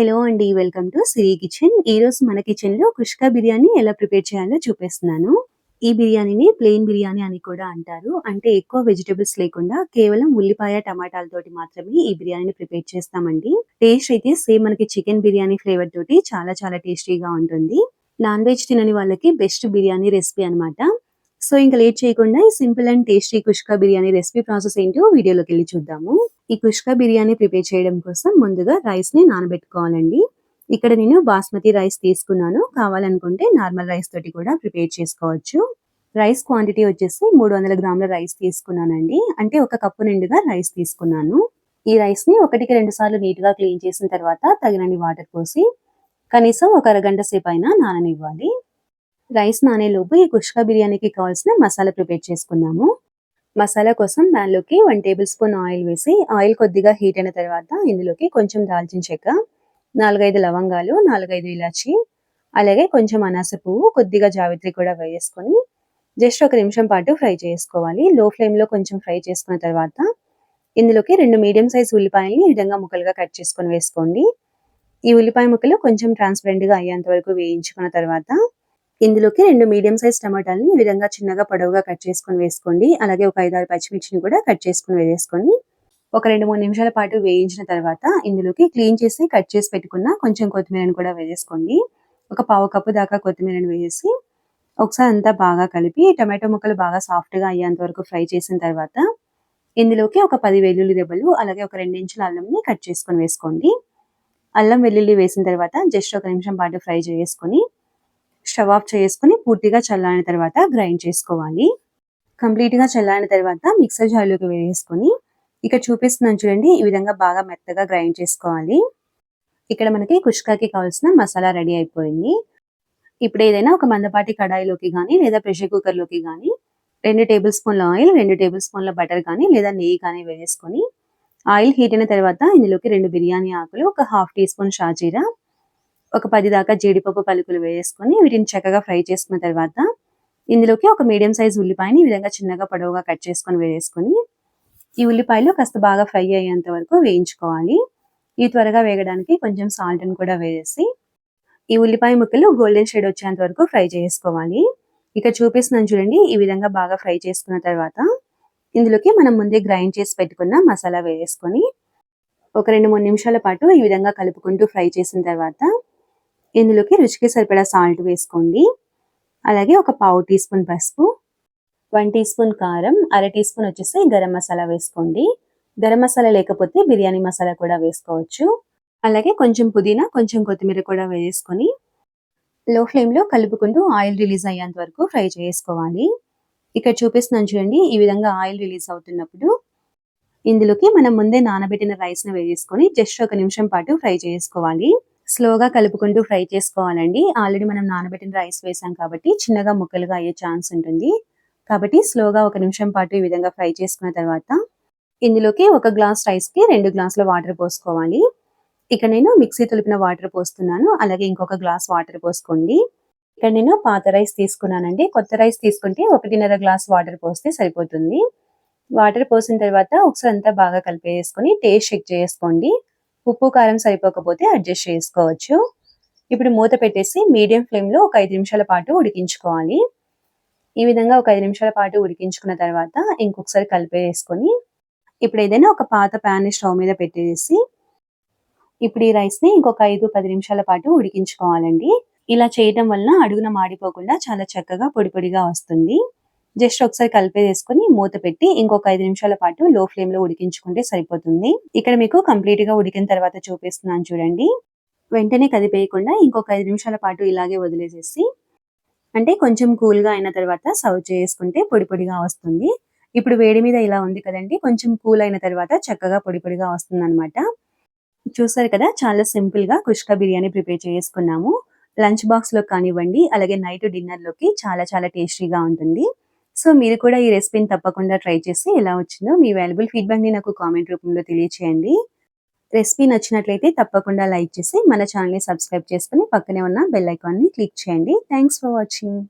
Hello అండి welcome to Siri kitchen. ఈ రోజు మన కిచెన్లో కుష్కా బిర్యానీ ఎలా ప్రిపేర్ చేయాలో చూపిస్తున్నాను. ఈ బిర్యానీని ప్లెయిన్ బిర్యానీ అని కూడా అంటారు. అంటే ఎక్కువ వెజిటబుల్స్ లేకుండా కేవలం ఉల్లిపాయ టమాటాలతోటి మాత్రమే ఈ బిర్యానీని ప్రిపేర్ చేస్తామండి. టేస్ట్ అయితే సేమ్ మనకి చికెన్ బిర్యానీ ఫ్లేవర్ తోటి చాలా చాలా టేస్టీగా ఉంటుంది. నాన్ వెజ్ తినని వాళ్ళకి బెస్ట్ బిర్యానీ రెసిపీ అనమాట సో ఇంకా లేట్ చేయకుండా ఈ simple and tasty kushka biryani recipe process ఏంటో వీడియోలోకి వెళ్ళి చూద్దాము. ఈ కుష్కా బిర్యానీ ప్రిపేర్ చేయడం కోసం ముందుగా రైస్ని నానబెట్టుకోవాలండి. ఇక్కడ నేను బాస్మతి రైస్ తీసుకున్నాను. కావాలనుకుంటే నార్మల్ రైస్ తోటి కూడా ప్రిపేర్ చేసుకోవచ్చు. రైస్ క్వాంటిటీ వచ్చేసి మూడు వందల గ్రాముల రైస్ తీసుకున్నానండి. అంటే ఒక కప్పు నిండుగా రైస్ తీసుకున్నాను. ఈ రైస్ని ఒకటికి రెండు సార్లు నీట్గా క్లీన్ చేసిన తర్వాత తగినన్ని వాటర్ పోసి కనీసం ఒక అరగంట సేపు అయినా నాననివ్వాలి. రైస్ నానేలోపు ఈ కుష్కా బిర్యానీకి కావాల్సిన మసాలా ప్రిపేర్ చేసుకుందాము. మసాలా కోసం దానిలోకి వన్ టేబుల్ స్పూన్ ఆయిల్ వేసి ఆయిల్ కొద్దిగా హీట్ అయిన తర్వాత ఇందులోకి కొంచెం దాల్చిన చెక్క నాలుగైదు లవంగాలు నాలుగైదు ఇలాచి అలాగే కొంచెం అనాస పువ్వు కొద్దిగా జావిత్రి కూడా వేసుకొని జస్ట్ ఒక నిమిషం పాటు ఫ్రై చేసుకోవాలి. లో ఫ్లేమ్లో కొంచెం ఫ్రై చేసుకున్న తర్వాత ఇందులోకి రెండు మీడియం సైజ్ ఉల్లిపాయలని ఈ విధంగా ముక్కలుగా కట్ చేసుకొని వేసుకోండి. ఈ ఉల్లిపాయ ముక్కలు కొంచెం ట్రాన్స్పరెంట్గా అయ్యేంత వరకు వేయించుకున్న తర్వాత ఇందులోకి రెండు మీడియం సైజ్ టమాటాలని ఈ విధంగా చిన్నగా పొడవుగా కట్ చేసుకొని వేసుకోండి. అలాగే ఒక ఐదారు పచ్చిమిర్చిని కూడా కట్ చేసుకొని వేసుకొని ఒక రెండు మూడు నిమిషాల పాటు వేయించిన తర్వాత ఇందులోకి క్లీన్ చేసి కట్ చేసి పెట్టుకున్న కొంచెం కొత్తిమీరని కూడా వేసేసుకోండి. ఒక పావు కప్పు దాకా కొత్తిమీరని వేసి ఒకసారి అంతా బాగా కలిపి టమాటో ముక్కలు బాగా సాఫ్ట్గా అయ్యేంత వరకు ఫ్రై చేసిన తర్వాత ఇందులోకి ఒక పది వెల్లుల్లి దెబ్బలు అలాగే ఒక రెండించుల అల్లంని కట్ చేసుకొని వేసుకోండి. అల్లం వెల్లుల్లి వేసిన తర్వాత జస్ట్ ఒక నిమిషం పాటు ఫ్రై చేసుకొని స్టవ్ ఆఫ్ చేసుకుని పూర్తిగా చల్లారిన తర్వాత గ్రైండ్ చేసుకోవాలి. కంప్లీట్గా చల్లారిన తర్వాత మిక్సర్ జార్లోకి వేసుకొని ఇక్కడ చూపిస్తున్నాను చూడండి ఈ విధంగా బాగా మెత్తగా గ్రైండ్ చేసుకోవాలి. ఇక్కడ మనకి కుష్కాకి కావాల్సిన మసాలా రెడీ అయిపోయింది. ఇప్పుడు ఏదైనా ఒక మందపాటి కడాయిలోకి కానీ లేదా ప్రెషర్ కుక్కర్లోకి కానీ రెండు టేబుల్ స్పూన్ల ఆయిల్ రెండు టేబుల్ స్పూన్ల బటర్ కానీ లేదా నెయ్యి కానీ వేసుకొని ఆయిల్ హీట్ అయిన తర్వాత ఇందులోకి రెండు బిర్యానీ ఆకులు ఒక హాఫ్ టీ స్పూన్ షాజీరా ఒక పది దాకా జీడిపప్పు పలుకులు వేసుకొని వీటిని చక్కగా ఫ్రై చేసుకున్న తర్వాత ఇందులోకి ఒక మీడియం సైజ్ ఉల్లిపాయని ఈ విధంగా చిన్నగా పొడవుగా కట్ చేసుకొని వేసుకొని ఈ ఉల్లిపాయలు కాస్త బాగా ఫ్రై అయ్యేంత వరకు వేయించుకోవాలి. ఈ త్వరగా వేగడానికి కొంచెం సాల్ట్ని కూడా వేసి ఈ ఉల్లిపాయ ముక్కలు గోల్డెన్ షేడ్ వచ్చేంత వరకు ఫ్రై చేసుకోవాలి. ఇక చూపిస్తున్నాను చూడండి ఈ విధంగా బాగా ఫ్రై చేసుకున్న తర్వాత ఇందులోకి మనం ముందే గ్రైండ్ చేసి పెట్టుకున్న మసాలా వేసుకొని ఒక రెండు మూడు నిమిషాల పాటు ఈ విధంగా కలుపుకుంటూ ఫ్రై చేసిన తర్వాత ఇందులోకి రుచికి సరిపడా సాల్ట్ వేసుకోండి. అలాగే ఒక పావు టీ స్పూన్ పసుపు వన్ టీ స్పూన్ కారం అర టీ స్పూన్ వచ్చేసి గరం మసాలా వేసుకోండి. గరం మసాలా లేకపోతే బిర్యానీ మసాలా కూడా వేసుకోవచ్చు. అలాగే కొంచెం పుదీనా కొంచెం కొత్తిమీర కూడా వేసుకొని లో ఫ్లేమ్లో కలుపుకుంటూ ఆయిల్ రిలీజ్ అయ్యేంత వరకు ఫ్రై చేసుకోవాలి. ఇక్కడ చూపిస్తున్నాను చూడండి ఈ విధంగా ఆయిల్ రిలీజ్ అవుతున్నప్పుడు ఇందులోకి మనం ముందే నానబెట్టిన రైస్ని వేసుకొని జస్ట్ ఒక నిమిషం పాటు ఫ్రై చేసుకోవాలి. స్లోగా కలుపుకుంటూ ఫ్రై చేసుకోవాలండి. ఆల్రెడీ మనం నానబెట్టిన రైస్ వేసాం కాబట్టి చిన్నగా ముక్కలుగా అయ్యే ఛాన్స్ ఉంటుంది. కాబట్టి స్లోగా ఒక నిమిషం పాటు ఈ విధంగా ఫ్రై చేసుకున్న తర్వాత ఇందులోకి ఒక గ్లాస్ రైస్కి రెండు గ్లాసుల వాటర్ పోసుకోవాలి. ఇక్కడ నేను మిక్సీ తొలిపిన వాటర్ పోస్తున్నాను. అలాగే ఇంకొక గ్లాస్ వాటర్ పోసుకోండి. ఇక్కడ నేను పాత రైస్ తీసుకున్నానండి. కొత్త రైస్ తీసుకుంటే ఒకటిన్నర గ్లాస్ వాటర్ పోస్తే సరిపోతుంది. వాటర్ పోసిన తర్వాత ఒకసారి అంతా బాగా కలిపేసుకొని టేస్ట్ చెక్ చేసుకోండి. ఉప్పు కారం సరిపోకపోతే అడ్జస్ట్ చేసుకోవచ్చు. ఇప్పుడు మూత పెట్టేసి మీడియం ఫ్లేమ్లో ఒక ఐదు నిమిషాల పాటు ఉడికించుకోవాలి. ఈ విధంగా ఒక ఐదు నిమిషాల పాటు ఉడికించుకున్న తర్వాత ఇంకొకసారి కలిపేసుకొని ఇప్పుడు ఏదైనా ఒక పాత ప్యాన్ స్టవ్ మీద పెట్టేసి ఇప్పుడు ఈ రైస్ని ఇంకొక ఐదు పది నిమిషాల పాటు ఉడికించుకోవాలండి. ఇలా చేయడం వలన అడుగున మాడిపోకుండా చాలా చక్కగా పొడి పొడిగా వస్తుంది. జస్ట్ ఒకసారి కలిపేసుకొని మూత పెట్టి ఇంకొక ఐదు నిమిషాల పాటు లో ఫ్లేమ్లో ఉడికించుకుంటే సరిపోతుంది. ఇక్కడ మీకు కంప్లీట్గా ఉడికిన తర్వాత చూపిస్తున్నాను చూడండి. వెంటనే కదిపేయకుండా ఇంకొక ఐదు నిమిషాల పాటు ఇలాగే వదిలేసేసి అంటే కొంచెం కూల్గా అయిన తర్వాత సర్వ్ చేసుకుంటే పొడి పొడిగా వస్తుంది. ఇప్పుడు వేడి మీద ఇలా ఉంది కదండి కొంచెం కూల్ అయిన తర్వాత చక్కగా పొడి పొడిగా వస్తుంది అనమాట చూసారు కదా చాలా సింపుల్గా కుష్కా బిర్యానీ ప్రిపేర్ చేసుకున్నాము. లంచ్ బాక్స్లో కానివ్వండి అలాగే నైట్ డిన్నర్లోకి చాలా చాలా టేస్టీగా ఉంటుంది. సో మీరు కూడా ఈ రెసిపీని తప్పకుండా ట్రై చేసి ఎలా వచ్చిందో మీ వాల్యుబుల్ ఫీడ్బ్యాక్ని నాకు కామెంట్ రూపంలో తెలియచేయండి. రెసిపీ నచ్చినట్లయితే తప్పకుండా లైక్ చేసి మన ఛానల్ని సబ్స్క్రైబ్ చేసుకుని పక్కనే ఉన్న బెల్ ఐకాన్ని క్లిక్ చేయండి. Thanks for watching